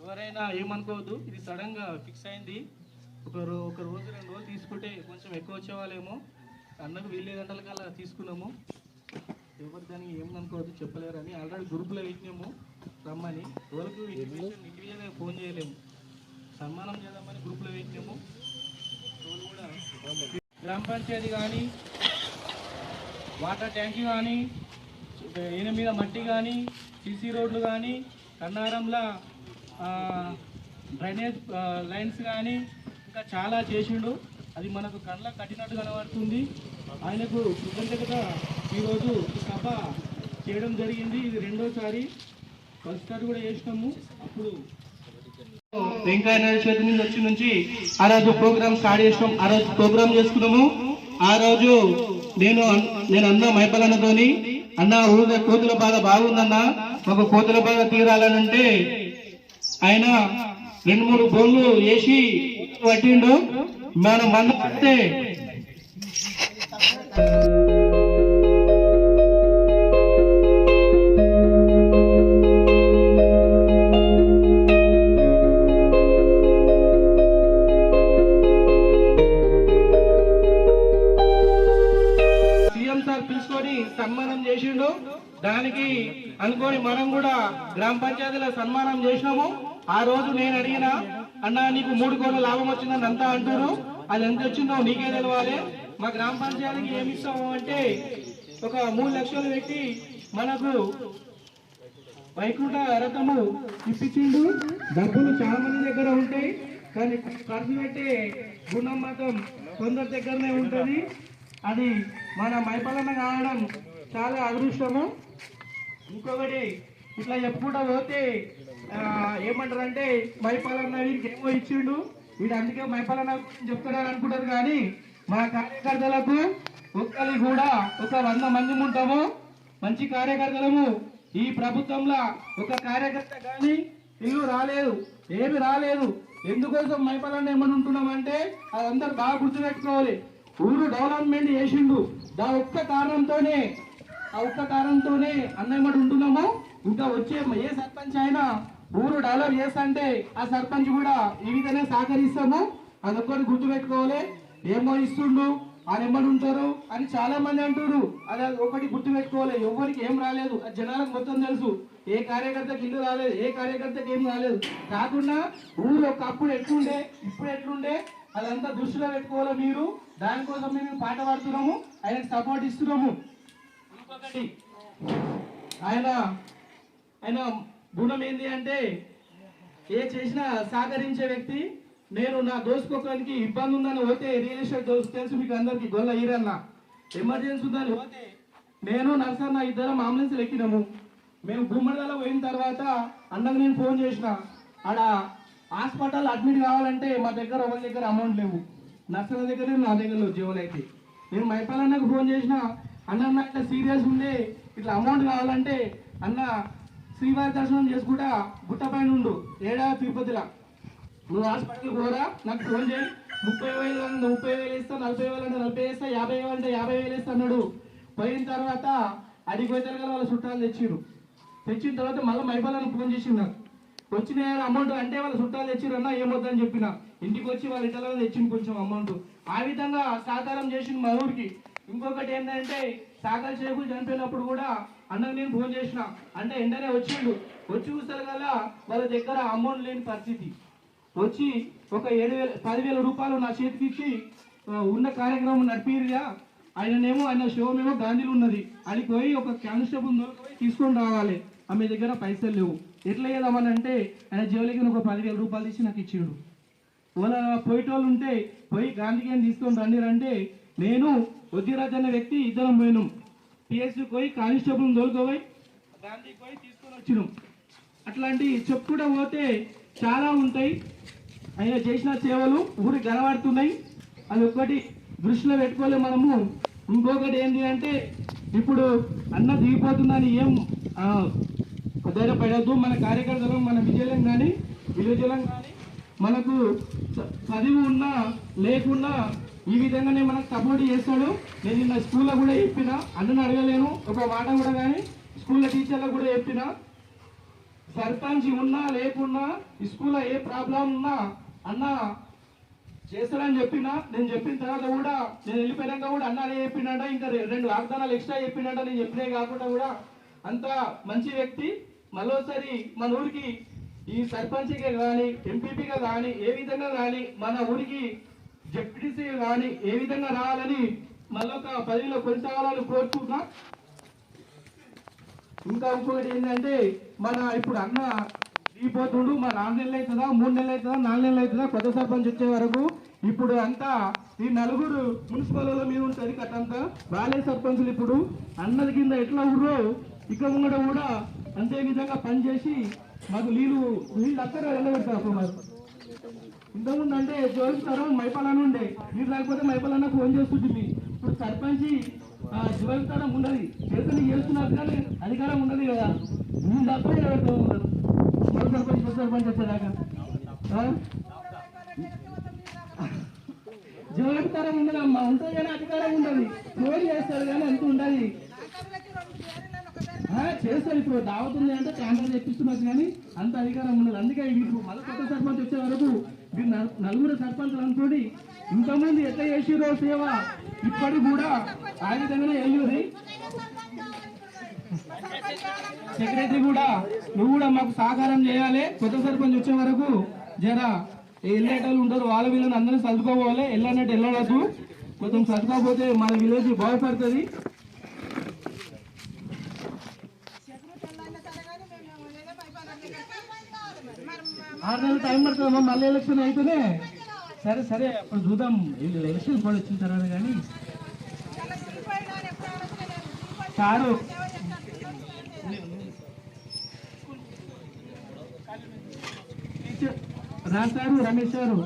ఎవరైనా ఏమనుకోవద్దు ఇది సడన్గా ఫిక్స్ అయింది. ఒక రో ఒక రోజు రెండు రోజులు తీసుకుంటే కొంచెం ఎక్కువ వచ్చేవాళ్ళేమో. అన్నకు వీళ్ళే గంటల కల్లా తీసుకున్నాము. ఎవరు దానికి ఏమనుకోవద్దు చెప్పలేరని ఆల్రెడీ గ్రూప్లో పెట్టినాము. రమ్మని. ఎవరికి ఇండివిజువల్గా ఫోన్ చేయలేము. సన్మానం చేద్దామని గ్రూప్లో పెట్టినాము. ఎవరు కూడా గ్రామ పంచాయతీ కానీ వాటర్ ట్యాంక్ కానీ ఈయన మీద మట్టి కానీ సీసీ రోడ్లు కానీ కన్నారంలో డ్రైనేజ్ లైన్స్ కానీ ఇంకా చాలా చేసిండు. అది మనకు కళ్ళ కట్టినట్టు కనబడుతుంది. ఆయనకు కృతజ్ఞత ఈరోజు సభ చేయడం జరిగింది. ఇది రెండోసారి. ఫస్ట్ కూడా చేసినాము. అప్పుడు వెంకయ్య నాయుడు చేతి నుంచి వచ్చి నుంచి ఆ రోజు ప్రోగ్రామ్ స్టార్ట్ చేసినాం. ఆ రోజు ప్రోగ్రామ్ చేసుకున్నాము. ఆ రోజు నేను అన్- నేను అన్న మైపలన్నతోని అన్న ఊరి కోతుల బాధ బాగుందన్నా మాకు కోతుల బాధ తీరాలనంటే ఆయన రెండు మూడు బోన్లు వేసి పట్టిండు. మనం మంద పడితే దానికి అనుకోని మనం కూడా గ్రామ పంచాయతీలో సన్మానం చేసినాము. ఆ రోజు నేను అడిగిన అన్న నీకు మూడు కోట్ల లాభం వచ్చిందని అంతా అంటారు అది ఎంత వచ్చిందో నీకే తెలవాలి. మా గ్రామ పంచాయతీకి ఏమి ఇస్తాము అంటే ఒక మూడు లక్షలు పెట్టి మనకు వైకుంఠ రథము ఇప్పించిండు. డబ్బులు చాలా మంది దగ్గర ఉంటాయి. కానీ ఖర్చు పెట్టే గుణం మాత్రం కొందరి దగ్గరనే ఉంటుంది. అది మన మైపాలన కావడం చాలా అదృష్టము. ఇంకొకటి ఇట్లా చెప్పుకుంటా పోతే ఏమంటారు ఏమంటారంటే మైపాలన్న వీరికి ఏమో ఇచ్చిండు. వీడు అందుకే మైపాలన్న గురించి చెప్తున్నాడు అనుకుంటారు కానీ మా కార్యకర్తలకు ఒక్కరి కూడా ఒక వంద మంది ఉంటాము. మంచి కార్యకర్తలము. ఈ ప్రభుత్వంలో ఒక కార్యకర్త కానీ ఇల్లు రాలేదు ఏమి రాలేదు. ఎందుకోసం మైపాలన్న ఏమని ఉంటున్నామంటే అదందరూ బాగా గుర్తుపెట్టుకోవాలి. ఊరు డెవలప్మెంట్ చేసిండు. దా ఒక్క కారణంతోనే ఆ ఒక్క కారణంతోనే ఉంటున్నాము? ఇంకా వచ్చే ఏ సర్పంచ్ అయినా ఊరు డెవలప్ చేస్తంటే ఆ సర్పంచ్ కూడా ఈ విధంగా సహకరిస్తాము. అదొక్కటి గుర్తుపెట్టుకోవాలి. ఏమో ఇస్తుండు ఆయన ఎమ్మడి ఉంటారు అని చాలా మంది అంటున్నారు అది ఒకటి గుర్తు పెట్టుకోవాలి ఎవరికి ఏం రాలేదు. అది జనాలకు మొత్తం తెలుసు. ఏ కార్యకర్తకి ఇల్లు రాలేదు ఏ కార్యకర్తకి ఏం రాలేదు. కాకుండా ఊరు ఒకప్పుడు ఎట్లుండే ఇప్పుడు ఎట్లుండే అదంతా దృష్టిలో పెట్టుకోవాలి మీరు. దానికోసం మేము పాట పాడుతున్నాము. ఆయనకు సపోర్ట్ ఇస్తున్నాము. ఆయన ఆయన గుణం ఏంటి అంటే ఏ చేసినా సహకరించే వ్యక్తి నేను నా దోసుకోవడానికి ఇబ్బంది ఉందని పోతే రియల్ ఎస్టేట్ దోస్తు తెలుసు మీకు అందరికి గొల్ల ఈరన్న ఎమర్జెన్సీ ఉందని పోతే నేను నర్సన్న ఇద్దరం అంబులెన్స్ ఎక్కినాము. మేము గుమ్మడిదల పోయిన తర్వాత అన్నకు నేను ఫోన్ చేసిన. ఆడ హాస్పిటల్ అడ్మిట్ కావాలంటే మా దగ్గర ఒకరి దగ్గర అమౌంట్ లేవు. నర్సన్న దగ్గర నా దగ్గర లేవు జీవోలు అయితే నేను మైపాలన్నకు ఫోన్ చేసిన. అన్న నాకు ఇట్లా సీరియస్ ఉండే ఇట్లా అమౌంట్ కావాలంటే అన్న శ్రీవారి దర్శనం చేసుకుంటా గుట్టపైన ఉండు ఏడా తిరుపతిలో. నువ్వు హాస్పిటల్కి పోరా నాకు ఫోన్ చేయి. ముప్పై వేలు అంటే ముప్పై వేలు ఇస్తా నలభై వేలు అంటే నలభై వేస్తా యాభై వేలు అంటే యాభై వేలు ఇస్తా అన్నాడు. పోయిన తర్వాత అడిగి పోయిన తర్వాత వాళ్ళ చుట్టాలు తెచ్చిరు తెచ్చిన తర్వాత మళ్ళీ మైపాలని ఫోన్ చేసిండు నాకు. వచ్చిన అమౌంట్ అంటే వాళ్ళ చుట్టాలు తెచ్చిరు అన్న ఏమొద్దని చెప్పిన. ఇంటికి వచ్చి వాళ్ళ ఇంట్లో తెచ్చింది కొంచెం అమౌంట్ ఆ విధంగా సహకారం చేసింది మా ఊరికి. ఇంకొకటి ఏంటంటే సాగర్ చేకులు చనిపోయినప్పుడు కూడా అన్నకు నేను ఫోన్ చేసిన. అంటే వెంటనే వచ్చిండు. వచ్చి చూస్తారు కదా వాళ్ళ దగ్గర అమౌంట్ లేని పరిస్థితి. వచ్చి ఒక ఏడు వేల పదివేల రూపాయలు నా చేతికి ఇచ్చి ఉన్న కార్యక్రమం నడిపిరుగా ఆయననేమో ఆయన శివం గాంధీలు గాంధీలో ఉన్నది. అని పోయి ఒక కానిస్టేబుల్ పోయి తీసుకొని రావాలి. ఆమె దగ్గర పైసలు లేవు. ఎట్లా చేద్దామని అంటే ఆయన జోలికి ఒక పదివేల రూపాయలు తీసి నాకు ఇచ్చిండు. వాళ్ళ పోయేటోళ్ళు ఉంటే పోయి గాంధీకి ఏం తీసుకొని రండి అంటే నేను వజీరాజ్ అనే వ్యక్తి ఇద్దరం పోయినాం. పిఎస్సి పోయి కానిస్టేబుల్ తోలుకోపోయి గాంధీకి పోయి తీసుకొని వచ్చినాం. అట్లాంటి చెప్పుకుంటూ పోతే చాలా ఉంటాయి. ఆయన చేసిన సేవలు ఊరికి కనబడుతున్నాయి. అది ఒక్కటి దృష్టిలో పెట్టుకోలే మనము. ఇంకొకటి ఏంటి అంటే ఇప్పుడు అన్న దిగిపోతుందని ఏం ధైర్యపడద్దు మన కార్యకర్తలు మన విజయం కానీ విజయం కానీ మనకు చదువు చదివి ఉన్నా లేకున్నా ఈ విధంగానే మనకు సపోర్ట్ చేస్తాడు. నేను నిన్న స్కూల్లో కూడా చెప్పిన అన్నను అడగలేను ఒక మాట కూడా కానీ స్కూల్లో టీచర్లకు కూడా చెప్పిన. సర్పంచ్ ఉన్నా లేకున్నా స్కూల్లో ఏ ప్రాబ్లం ఉన్నా అన్న చేస్తాడని చెప్పిన. నేను చెప్పిన తర్వాత కూడా నేను వెళ్ళిపోయినాక కూడా అన్న అదే చెప్పిండట ఇంకా రెండు వాగ్దానాలు ఎక్స్ట్రా చెప్పిండట నేను చెప్పినే కాకుండా కూడా అంత మంచి వ్యక్తి. మరోసారి మన ఊరికి ఈ సర్పంచ్గా కానీ ఎంపీపీగా కానీ ఏ విధంగా కానీ మన ఊరికి జెడ్పీటీసీ కానీ ఏ విధంగా రావాలని మళ్ళొక పదవిలో కొనసాగాలని కోరుకుంటున్నా. ఇంకా ఇంకొకటి ఏంటంటే మన ఇప్పుడు అన్న దిగిపోతుడు మన నాలుగు నెలలు అవుతుందా మూడు నెలలు అవుతుందా నాలుగు నెలలు అవుతుందా కొత్త సర్పంచ్ వచ్చే వరకు ఇప్పుడు అంతా ఈ నలుగురు మున్సిపల్ మీద ఉంటుంది కట్టంతా బాలే సర్పంచులు ఇప్పుడు. అన్నది కింద ఎట్లా ఊర్రో ఇక ఉండడం కూడా అంతే విధంగా పనిచేసి మాకు నీళ్ళు నీళ్ళు అక్కడ వెళ్ళబెడతారు మరి. మాకు ఇంతకుముందు అంటే జోలిస్తారు మైపాలన్న ఉండే. మీరు లేకపోతే మైపాలన్న ఫోన్ చేస్తుంటుంది ఇప్పుడు సర్పంచి జోలితరం ఉండదు చేతులు చేస్తున్నారు కానీ అధికారం ఉండదు కదా. మీరు తప్ప ఎవరితో ఉన్నారు మరో సర్పంచ్ కొత్త సర్పంచ్ వచ్చేదాకా? ఆ? ఉండదు ఉండదమ్మా ఉంటుంది కానీ అధికారం ఉండదు. ఫోన్ చేస్తారు కానీ అంత ఉండదు. చేస్తారు ఇప్పుడు. దావతుంది అంటే క్యాన్సర్ తెప్పిస్తున్నారు కానీ అంత అధికారం ఉండదు. అందుకే ఇప్పుడు మళ్ళీ కొత్త సర్పంచ్ వచ్చే వరకు నలుగురు సర్పంచులు ఇంతమంది ఇంతకుముందు ఎట్లా చేసిరో సేవ ఇప్పటికి కూడా ఆ విధంగానే వెళ్ళింది సెక్రటరీ కూడా నువ్వు కూడా మాకు సహకారం చేయాలి. కొత్త సర్పంచ్ వచ్చే వరకు జరా వెళ్ళేటోళ్ళు ఉంటారు వాళ్ళ వీళ్ళని అందరినీ చదువుకోవాలి వెళ్ళనట్టు వెళ్ళడద్దు కొంచెం సర్దుకోకపోతే మన విలేజ్ బాగుపడుతుంది. ఆరు నెలలు టైం పడుతుందమ్మా మళ్ళీ ఎలక్షన్ అయితేనే. సరే సరే అప్పుడు చూద్దాం. వీళ్ళు ఎలక్షన్ కూడా వచ్చిన తర్వాత కానీ. సారు టీచర్ రాశారు రమేష్ గారు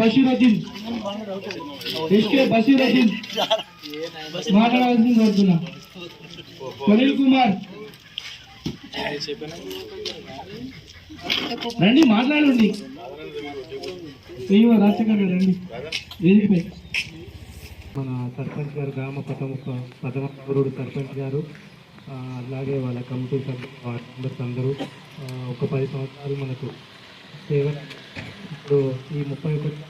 బషీరుద్దీన్. ఎస్కే బషీరుద్దీన్. మాట్లాడాల్సింది కోరుతున్నా. సునీల్ కుమార్. రండి మాట్లాడండి. రాజశేఖర్ రండి. మన సర్పంచ్ గారు గ్రామ ప్రథమ ప్రథమ పౌరుడు సర్పంచ్ గారు అలాగే వాళ్ళ కమిటీ సభ్యులు వార్డు మెంబర్స్ అందరూ ఒక పది సంవత్సరాలు మనకు సేవ ఇప్పుడు ఈ ముప్పై ఒకటి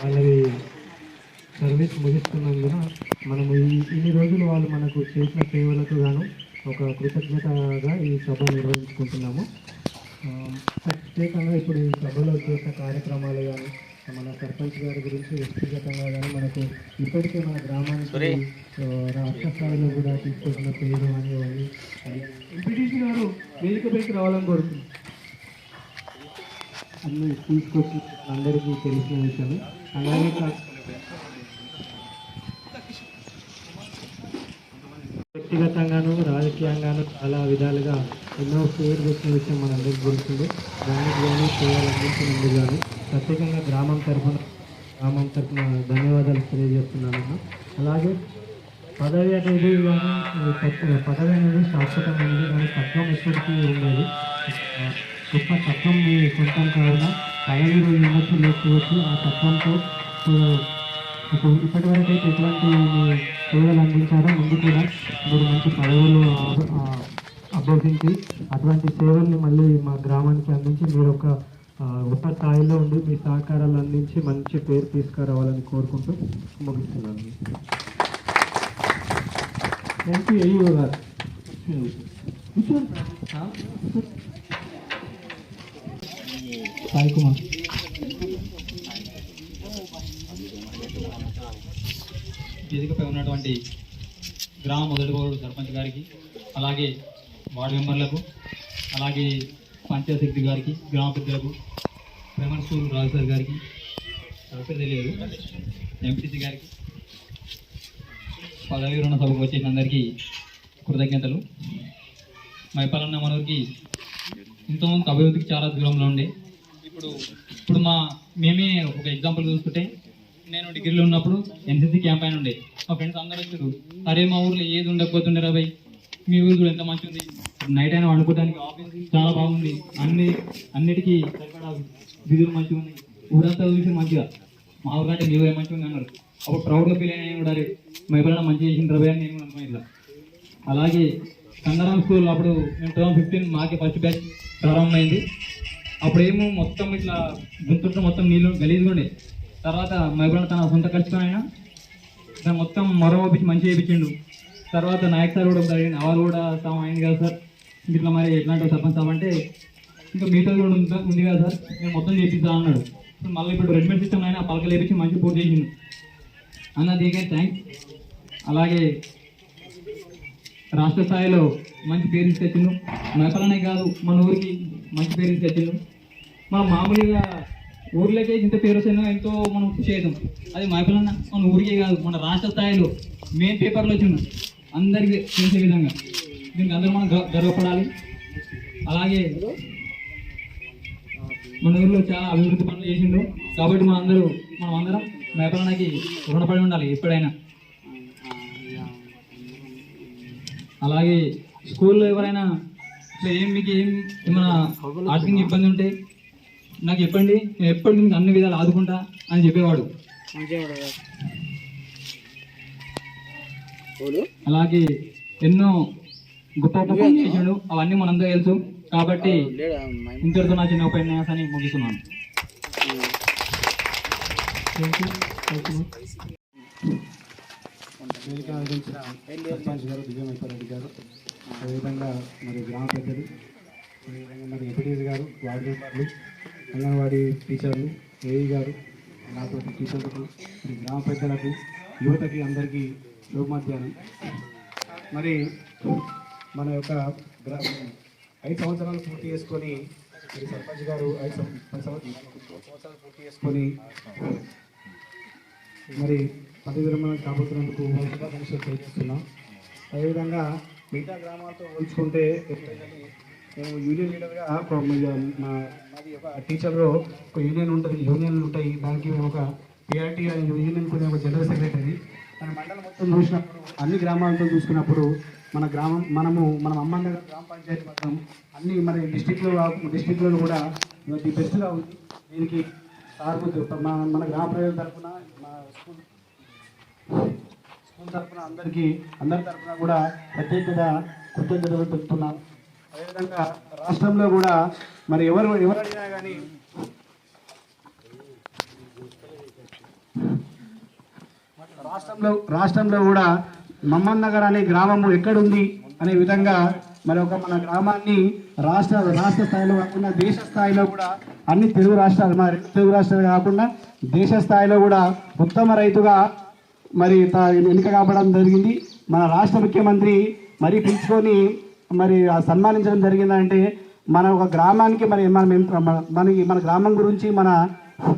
వాళ్ళది సర్వీస్ ముగిస్తున్నందున మనము ఈ ఇన్ని రోజులు వాళ్ళు మనకు చేసిన సేవలకు గాను ఒక కృతజ్ఞతగా ఈ సభ నిర్వహించుకుంటున్నాము. ప్రత్యేకంగా ఇప్పుడు ఈ సభలో చేసిన కార్యక్రమాలు కానీ మన సర్పంచ్ గారి గురించి వ్యక్తిగతంగా కానీ మనకు ఇప్పటికే మన గ్రామానికి రాష్ట్ర స్థాయిలో కూడా తీసుకొచ్చిన పేరు అని అవి అది ఎంపీటీసీ గారు వేదికపైకి రావాలని కోరుతున్నాను అన్ని తీసుకొచ్చి అందరికీ తెలిసిన విషయమే. అలాగే వ్యక్తిగతంగాను రాజకీయంగాను చాలా విధాలుగా ఎన్నో పేరు తెచ్చిన విషయం మనందరికీ తెలిసింది దానికి కానీ సేవలు అందించినందుకు కానీ ప్రత్యేకంగా గ్రామం తరఫున గ్రామం తరఫున ధన్యవాదాలు తెలియజేస్తున్నాను. అలాగే పదవి అనేది పదవి అనేది శాశ్వతమైనది కానీ తత్వం ఎప్పటికీ ఉండేది. గొప్ప తత్వం మీ సొంతం కావున పదవిలో ఉండొచ్చు లేకపోవచ్చు ఆ తత్వంతో ఇప్పుడు ఇప్పటి వరకు అయితే ఎటువంటి సేవలు అందించారో ముందు కూడా మీరు మంచి పదవులు అభ్యర్థించి అటువంటి సేవల్ని మళ్ళీ మా గ్రామానికి అందించి మీరు ఒక ఆ, స్థాయిలో ఉండి మీ సహకారాలు అందించి మంచి పేరు తీసుకురావాలని కోరుకుంటూ ముగిస్తున్నాను. థ్యాంక్ యూ గారు. సాయి కుమార్. వేదికపై ఉన్నటువంటి గ్రామ మొదటి పౌరుడు సర్పంచ్ గారికి అలాగే వార్డు మెంబర్లకు అలాగే పంచాయత్ గారికి గ్రామ పెద్దలకు ప్రైమరీ స్కూల్ రాజు సార్ గారికి పేరు తెలియదు. ఎంపీసీ గారికి పదవి రుణ సభకు వచ్చిన అందరికీ కృతజ్ఞతలు. మైపాలన్న మనోరికి ఇంతకుముందు అభివృద్ధికి చాలా దూరంలో ఉండే. ఇప్పుడు ఇప్పుడు మా మేమే ఒక ఎగ్జాంపుల్ చూసుకుంటే నేను డిగ్రీలో ఉన్నప్పుడు ఎన్సీసీ క్యాంప్ అయిన ఉండే. మా ఫ్రెండ్స్ అందరూ వచ్చారు. అరే మా ఊర్లో ఏది ఉండకపోతుండే రా మీ ఊరు కూడా ఎంత మంచిగా ఉంది. నైట్ అయినా వండుకోవడానికి ఆఫీస్ చాలా బాగుంది. అన్ని అన్నిటికీ సరిపడా విధులు మంచిగా ఉన్నాయి. ఊరంతా చూసి మంచిగా. మా ఊరు కంటే మీ ఊరే మంచిగా ఉంది అన్నారు. అప్పుడు ప్రౌడ్గా ఫీల్ అయినా కూడా మా ఎవరైనా మంచిగా చేసిన రవి అని నేను కూడా అనుకున్నాను ఇట్లా. అలాగే కన్నడం స్కూల్ అప్పుడు మేము టూ ఫిఫ్టీన్ మాకే ఫస్ట్ బ్యాచ్ ప్రారంభమైంది. అప్పుడేమో మొత్తం ఇట్లా గుంతుంటే మొత్తం నీళ్ళు గలీజ్గా ఉండే. తర్వాత మైబుల్ తన సొంత ఖర్చుకొని అయినా మొత్తం మరో ఒప్పించి మంచిగా చేయించిండు తర్వాత నాయక్ సార్ కూడా ఒకసారి వాళ్ళు కూడా సాం అయింది కదా సార్. ఇట్లా మరి ఎట్లాంటి సర్పంచ్ సాబ్ అంటే ఇంకా మీతో కూడా ఉంది ఉంది కదా సార్. నేను మొత్తం చేపిస్తా అన్నాడు. మళ్ళీ ఇప్పుడు రెడీమేడ్ సిస్టమ్ అయినా పలకలు వేపించి మంచి పూర్తి చేసిండు. అన్న దీనికే థ్యాంక్స్ అలాగే రాష్ట్ర స్థాయిలో మంచి పేరు తీసుకొచ్చిండు. నకలనే కాదు మన ఊరికి మంచి పేరు తీసుకొచ్చిండు. మనం మామూలుగా ఊర్లోకే ఇంత పేరు వస్తుందో ఎంతో మనం కృషి చేద్దాం. అది మైపలన్న మన ఊరికే కాదు మన రాష్ట్ర స్థాయిలో మెయిన్ పేపర్లో వచ్చిండు అందరికీ తెలిసే విధంగా దీనికి అందరూ మనం గర్వపడాలి. అలాగే మన ఊర్లో చాలా అభివృద్ధి పనులు చేసిండు. కాబట్టి మన అందరూ మనం అందరం మైపలన్నకి రుణపడి ఉండాలి ఎప్పుడైనా. అలాగే స్కూల్లో ఎవరైనా ఇట్లా ఏం మీకు ఏం ఏమైనా ఆర్థిక ఇబ్బంది ఉంటే నాకు చెప్పండి. నేను ఎప్పటికీ అన్ని విధాలు ఆదుకుంటా అని చెప్పేవాడు. అలాగే ఎన్నో గొప్ప గొప్ప చేశాడు అవన్నీ మనందరూ తెలుసు. కాబట్టి ఇంతటితో నా చిన్న ఉపన్యాసాన్ని ముగిస్తున్నాను. సర్పంచ్ గారు గారు అదేవిధంగా మరి గ్రామ పెద్దలు అదేవిధంగా మరి ఎంపీటీసీ గారు వార్డు మెంబర్లు అంగన్వాడీ టీచర్లు ఏఈ గారు నాతోటి టీచర్లకు మరి గ్రామ పెద్దలకు యువతకి అందరికీ శుభ మధ్యాహ్నం మరి మన యొక్క గ్రామం ఐదు సంవత్సరాలు పూర్తి చేసుకొని మరి సర్పంచ్ గారు ఐదు సంవత్సరాలు సంవత్సరాలు పూర్తి చేసుకొని మరి పదవి విరమణ కాబోతున్నందుకు శుభాకాంక్షలు ప్రయత్నిస్తున్నాం. అదేవిధంగా మిగతా గ్రామాలతో పోల్చుకుంటే మేము యూనియన్ లీడర్గా మా మాది ఒక టీచర్లో ఒక యూనియన్ ఉంటుంది. యూనియన్లు ఉంటాయి. దానికి మేము ఒక పిఆర్టీ అనే యూనియన్ కూడా ఒక జనరల్ సెక్రటరీ. మన మండలం మొత్తం చూసినప్పుడు అన్ని గ్రామాలతో చూసుకున్నప్పుడు మన గ్రామం మనము మన అమ్మండ గ్రామ పంచాయతీ మొత్తం అన్ని మన డిస్టిక్లో డిస్టిక్లో కూడా ది బెస్ట్గా ఉంది. దీనికి సార్ మన మన గ్రామ ప్రజల తరఫున మా స్కూల్ స్కూల్ తరఫున అందరికీ అందరి తరఫున కూడా ప్రత్యేకంగా కృతజ్ఞతలు తెలుపుతున్నాం. అదేవిధంగా రాష్ట్రంలో కూడా మరి ఎవరు ఎవరు అడిగినా కానీ రాష్ట్రంలో రాష్ట్రంలో కూడా మమ్మన్ నగర్ అనే గ్రామము ఎక్కడుంది అనే విధంగా మరి ఒక మన గ్రామాన్ని రాష్ట్ర రాష్ట్ర స్థాయిలో కాకుండా దేశ స్థాయిలో కూడా అన్ని తెలుగు రాష్ట్రాలు మరి తెలుగు రాష్ట్రాలు కాకుండా దేశ స్థాయిలో కూడా ఉత్తమ రైతుగా మరి ఎన్నిక కావడం జరిగింది. మన రాష్ట్ర ముఖ్యమంత్రి మరి పిలుచుకొని మరి సన్మానించడం జరిగిందంటే మన ఒక గ్రామానికి మరి మనం మనకి మన గ్రామం గురించి మన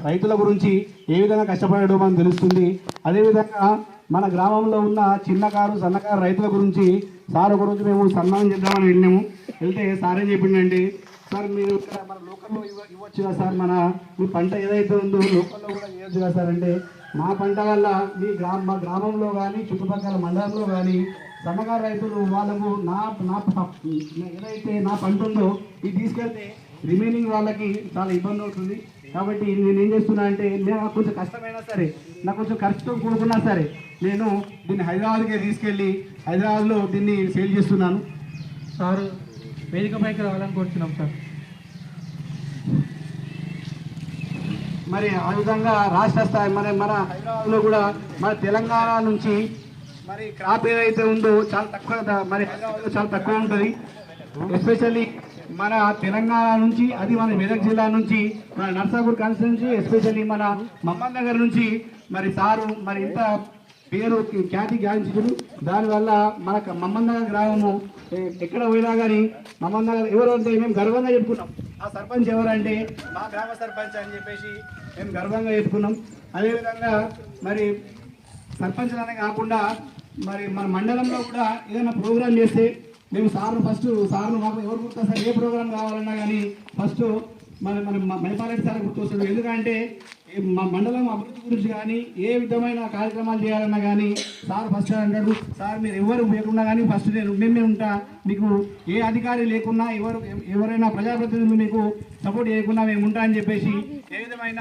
రైతుల గురించి ఏ విధంగా కష్టపడడం మనం తెలుస్తుంది? అదేవిధంగా మన గ్రామంలో ఉన్న చిన్నకారు సన్నకారు రైతుల గురించి సార్ ఒకరోజు మేము సన్మానం చేద్దామని వెళ్ళాము వెళ్తే సార్ ఏం చెప్పిండండి సార్ మీరు ఇక్కడ మన లోకల్లో ఇవ్వ ఇవ్వచ్చు కదా సార్ మన మీ పంట ఏదైతే ఉందో లోకల్లో కూడా ఇవ్వచ్చు కదా సార్ అంటే మా పంట వల్ల మీ గ్రామ మా గ్రామంలో కానీ చుట్టుపక్కల మండలంలో కానీ సన్నకారు రైతులు వాళ్ళకు నా నా ఏదైతే నా పంట ఉందో ఇది తీసుకెళ్తే రిమైనింగ్ వాళ్ళకి చాలా ఇబ్బంది అవుతుంది. కాబట్టి నేను ఏం చేస్తున్నా అంటే నేను నాకు కొంచెం కష్టమైనా సరే నాకు కొంచెం ఖర్చుతో కూడుకున్నా సరే నేను దీన్ని హైదరాబాద్కే తీసుకెళ్ళి హైదరాబాద్లో దీన్ని సేల్ చేస్తున్నాను. సార్ వేదిక పైకి రావాలని కోరుతున్నాం సార్. మరి ఆ విధంగా రాష్ట్ర స్థాయి మన మన హైదరాబాద్లో కూడా మన తెలంగాణ నుంచి మరి క్రాప్ ఏదైతే ఉందో చాలా తక్కువ మరి హైదరాబాద్లో చాలా తక్కువ ఉంటుంది. ఎస్పెషల్లీ మన తెలంగాణ నుంచి అది మన మెదక్ జిల్లా నుంచి మన నర్సాపూర్ కాన్స్టిట్యున్సీ ఎస్పెషల్లీ మన మమ్మన్ నగర్ నుంచి మరి సారు మరి ఇంత పేరు ఖ్యాతి గాంచుడు దానివల్ల మన నగర్ గ్రామము ఎక్కడ పోయినా కానీ మమ్మందగర్ ఎవరు అంటే మేము గర్వంగా చెప్పుకున్నాం. ఆ సర్పంచ్ ఎవరంటే మా గ్రామ సర్పంచ్ అని చెప్పేసి మేము గర్వంగా చెప్పుకున్నాం. అదేవిధంగా మరి సర్పంచ్లనే కాకుండా మరి మన మండలంలో కూడా ఏదైనా ప్రోగ్రామ్ చేస్తే మేము సార్ను ఫస్ట్ సార్ను మాకు ఎవరు గుర్తా సార్ ఏ ప్రోగ్రామ్ కావాలన్నా కానీ ఫస్ట్ మన మన మైపాలెడ్డి సార్ గుర్తొస్తాడు ఎందుకంటే మా మండలం అభివృద్ధి గురించి కానీ ఏ విధమైన కార్యక్రమాలు చేయాలన్నా కానీ సార్ ఫస్ట్ అంటాడు సార్ మీరు ఎవరు లేకున్నా కానీ ఫస్ట్ నేను మేమే ఉంటా. మీకు ఏ అధికారి లేకున్నా ఎవరు ఎవరైనా ప్రజాప్రతినిధులు మీకు సపోర్ట్ చేయకుండా మేము ఉంటా అని చెప్పేసి ఏ విధమైన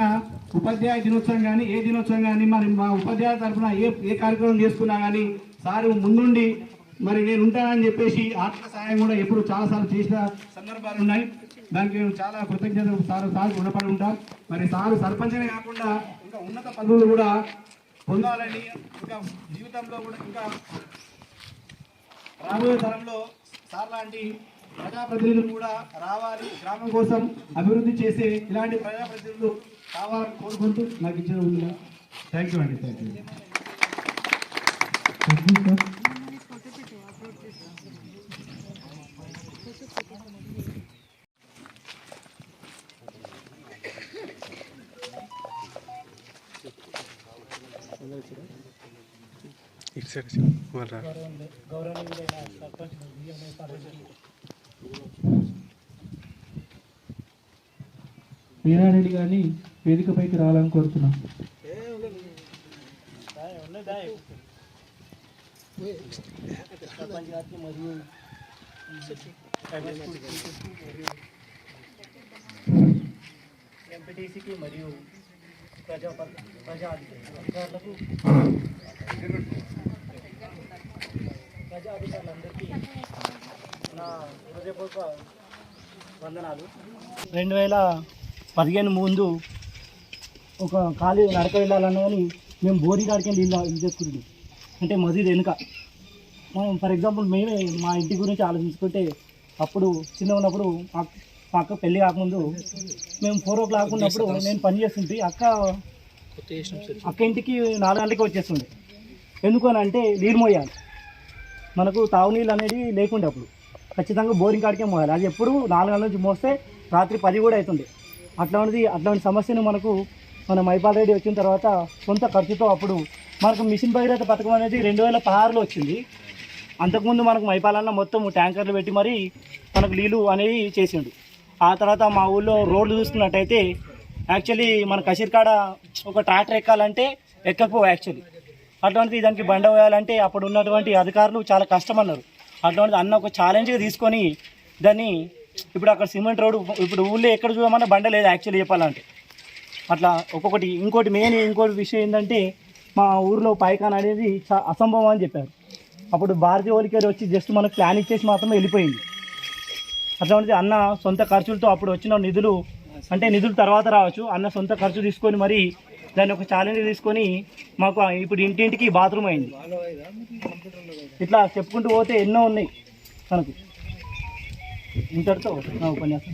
ఉపాధ్యాయ దినోత్సవం కానీ ఏ దినోత్సవం కానీ మరి మా ఉపాధ్యాయుల తరఫున ఏ ఏ కార్యక్రమం చేసుకున్నా కానీ సార్ ముందుండి మరి నేను ఉంటానని చెప్పేసి ఆర్థిక సహాయం కూడా ఎప్పుడు చాలాసార్లు చేసిన సందర్భాలు ఉన్నాయి. దానికి మేము చాలా కృతజ్ఞతలు సార్ సార్ రుణపడి ఉంటాం. మరి సార్ సర్పంచనే కాకుండా ఇంకా ఉన్నత పదవులు కూడా పొందాలని ఇంకా జీవితంలో కూడా ఇంకా రాబోయే తరంలో సార్ లాంటి ప్రజాప్రతినిధులు కూడా రావాలి. గ్రామం కోసం అభివృద్ధి చేసే ఇలాంటి ప్రజాప్రతినిధులు కావాలని కోరుకుంటూ నాకు ఇచ్చిన థ్యాంక్ యూ అండి థ్యాంక్ యూ వీరారెడ్డి గారిని వేదికపైకి రావాలని కోరుతున్నాం. ఎంపీటీసీకి మరియు ప్రజాపతి ప్రజా అధికారులకు ప్రజా అధికారులందరికీ నా హృదయపూర్వక వందనాలు. రెండు వేల పదిహేను ముందు ఒక ఖాళీ నడక వెళ్ళాలన్నా కానీ మేము బోరి కాడికి వెళ్ళి ఇల్లు ఇల్లు చేసుకుంటుంది అంటే మసీద్ వెనుక. మనం ఫర్ ఎగ్జాంపుల్ మేమే మా ఇంటి గురించి ఆలోచించుకుంటే అప్పుడు చిన్న ఉన్నప్పుడు మా మా అక్క పెళ్ళి కాకముందు మేము ఫోర్ ఓ క్లాక్ ఉన్నప్పుడు నేను పని చేస్తుంటే అక్క అక్క ఇంటికి నాలుగు గంటలకి వచ్చేస్తుండే ఎందుకని అంటే నీరు మోయాలి. మనకు తాగునీళ్ళు అనేది లేకుండే అప్పుడు. ఖచ్చితంగా బోరింగ్ కాడికే మోయాలి. అది ఎప్పుడు నాలుగు గంటల నుంచి మోస్తే రాత్రి పది కూడా అవుతుంది. అట్లాంటిది అట్లాంటి సమస్యను మనకు మన మైపాల్ రెడ్డి వచ్చిన తర్వాత సొంత ఖర్చుతో అప్పుడు మనకు మిషన్ భగీరథ పథకం అనేది రెండు వేల పదహారులో వచ్చింది. అంతకుముందు మనకు మైపాలన్న మొత్తం ట్యాంకర్లు పెట్టి మరీ మనకు నీళ్ళు అనేవి చేసిండు. ఆ తర్వాత మా ఊళ్ళో రోడ్లు చూసుకున్నట్టయితే యాక్చువల్లీ మన కసిరికాడ ఒక ట్రాక్టర్ ఎక్కాలంటే ఎక్కకపో యాక్చువల్లీ అటువంటిది దానికి బండ వేయాలంటే అప్పుడు ఉన్నటువంటి అధికారులు చాలా కష్టం అన్నారు అటువంటిది అన్న ఒక ఛాలెంజ్గా తీసుకొని దాన్ని ఇప్పుడు అక్కడ సిమెంట్ రోడ్ ఇప్పుడు ఊళ్ళో ఎక్కడ చూడమన్నా బండ లేదు యాక్చువల్లీ చెప్పాలంటే. అట్లా ఒక్కొక్కటి ఇంకోటి మెయిన్ ఇంకోటి విషయం ఏంటంటే మా ఊర్లో పైకాన్ అనేది అసంభవం అని చెప్పారు. అప్పుడు భారతీయ ఓలికేరు వచ్చి జస్ట్ మనకు ప్లాన్ ఇచ్చేసి మాత్రమే వెళ్ళిపోయింది. అట్లాంటిది అన్న సొంత ఖర్చులతో అప్పుడు వచ్చిన నిధులు అంటే నిధులు తర్వాత రావచ్చు అన్న సొంత ఖర్చు తీసుకొని మరి దాన్ని ఒక ఛాలెంజ్ తీసుకొని మాకు ఇప్పుడు ఇంటింటికి బాత్రూమ్ అయింది. ఇట్లా చెప్పుకుంటూ పోతే ఎన్నో ఉన్నాయి మనకు ఇంతటితో నా ఉపన్యాసం